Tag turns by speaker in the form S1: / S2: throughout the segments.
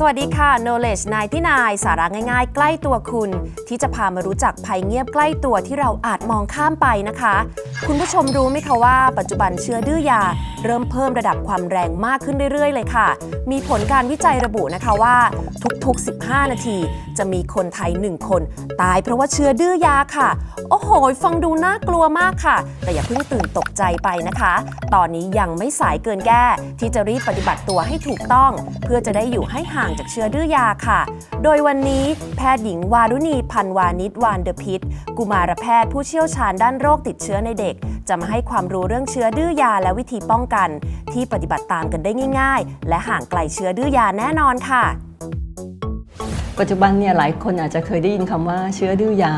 S1: สวัสดีค่ะ Knowledge 99สาระง่ายๆ ใกล้ตัวคุณ ที่จะพามารู้จักภัยเงียบใกล้ตัวที่เราอาจมองข้ามไปนะคะ คุณผู้ชมรู้ไหมคะว่าปัจจุบันเชื้อดื้อยา เริ่มเพิ่มระดับความแรงมากขึ้นเรื่อยๆ เลยค่ะ มีผลการวิจัยระบุนะคะว่า ทุกๆ 15 นาที จะมีคนไทย 1 คน ตายเพราะว่าเชื้อดื้อยาค่ะ โอ้โห ฟังดูน่ากลัวมากค่ะ แต่อย่าเพิ่งตื่นตกใจไปนะคะ ตอนนี้ยังไม่สายเกินแก้ ที่จะรีบปฏิบัติตัวให้ถูกต้อง เพื่อจะได้อยู่ให้ห่างจากเชื้อดื้อยาค่ะ โดยวันนี้แพทย์หญิงวารุณีพันวานิชวานเดอะพิษกุมารแพทย์ผู้เชี่ยวชาญด้านโรคติดเชื้อในเด็ก จะมาให้ความรู้เรื่องเชื้อดื้อยาและวิธีป้องกัน ที่ปฏิบัติตามกันได้ง่าย ๆ และห่างไกลเชื้อดื้อยาแน่นอนค่ะ
S2: ปัจจุบันเนี่ยหลายคนอาจจะเคยได้ยินคำว่าเชื้อดื้อยา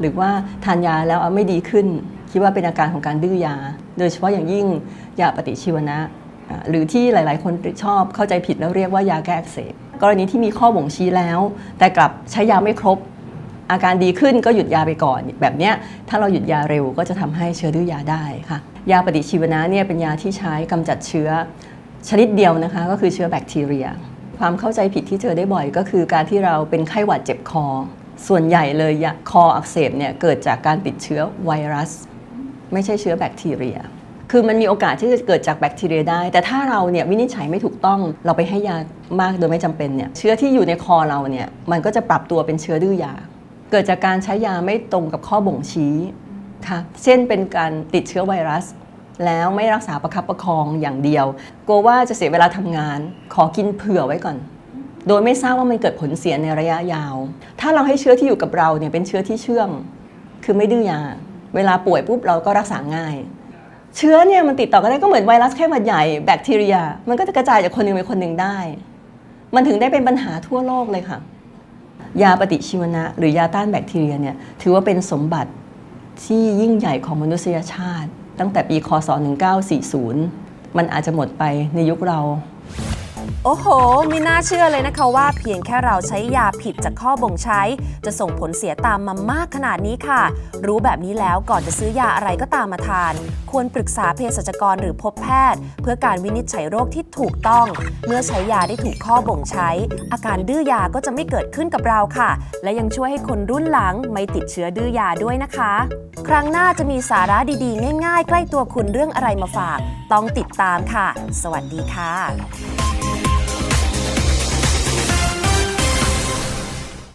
S2: หรือว่าทานยาแล้วไม่ดีขึ้น คิดว่าเป็นอาการของการดื้อยา โดยเฉพาะอย่างยิ่งยาปฏิชีวนะหรือที่หลาย ๆ คนชอบเข้าใจผิดแล้วเรียกว่ายาแก้อักเสบ กรณีที่มีข้อบ่งชี้แล้ว แต่กลับใช้ยาไม่ครบ อาการดีขึ้นก็หยุดยาไปก่อน แบบเนี้ยถ้าเราหยุดยาเร็วก็จะทำให้เชื้อดื้อยาได้ค่ะ ยาปฏิชีวนะเนี่ยเป็นยาที่ใช้กำจัดเชื้อชนิดเดียวนะคะ ก็คือเชื้อแบคทีเรีย ความเข้าใจผิดที่เจอได้บ่อย ก็คือการที่เราเป็นไข้หวัดเจ็บคอ ส่วนใหญ่เลยคออักเสบเนี่ยเกิดจากการติดเชื้อไวรัส ไม่ใช่เชื้อแบคทีเรีย คือมันมีโอกาสที่จะเกิดจากแบคทีเรียได้ แต่ถ้าเราเนี่ยวินิจฉัยไม่ถูกต้อง เราไปให้ยามากโดยไม่จำเป็นเนี่ยเชื้อที่อยู่ในคอเราเนี่ยมันก็จะปรับตัวเป็นเชื้อดื้อยา เกิดจากการใช้ยาไม่ตรงกับข้อบ่งชี้ค่ะเช่นเป็นการติดเชื้อไวรัส แล้วไม่รักษาประคับประคองอย่างเดียวกลัวว่าจะเสียเวลาทำงาน ขอกินเผื่อไว้ก่อน โดยไม่ทราบว่ามันเกิดผลเสียในระยะยาว ถ้าเราให้เชื้อที่อยู่กับเราเนี่ยเป็นเชื้อที่เชื่อง คือไม่ดื้อยา เวลาป่วยปุ๊บเราก็รักษาง่าย เชื้อเนี่ยมันติดต่อกันได้ก็เหมือนไวรัสแค่หวัดใหญ่แบคทีเรีย มันก็จะกระจายจากคนหนึ่งไปคนหนึ่งได้ มันถึงได้เป็นปัญหาทั่วโลกเลยค่ะ ยาปฏิชีวนะ หรือยาต้านแบคทีเรียเนี่ยถือว่าเป็นสมบัติที่ยิ่งใหญ่ของมนุษยชาติ ตั้งแต่ปีคศ1940 มันอาจจะหมดไปในยุคเรา
S1: โอ้โห ไม่น่าเชื่อเลยนะคะว่าเพียงแค่เราใช้ยาผิดจากข้อบ่งใช้ จะส่งผลเสียตามมามากขนาดนี้ค่ะ รู้แบบนี้แล้วก่อนจะซื้อยาอะไรก็ตามมาทาน ควรปรึกษาเภสัชกรหรือพบแพทย์ เพื่อการวินิจฉัยโรคที่ถูกต้อง เมื่อใช้ยาได้ถูกข้อบ่งใช้ อาการดื้อยาก็จะไม่เกิดขึ้นกับเราค่ะ และยังช่วยให้คนรุ่นหลังไม่ติดเชื้อดื้อยาด้วยนะคะ ครั้งหน้าจะมีสาระดีๆ ง่าย ๆ ใกล้ตัวคุณเรื่องอะไรมาฝาก ต้องติดตามค่ะ สวัสดีค่ะ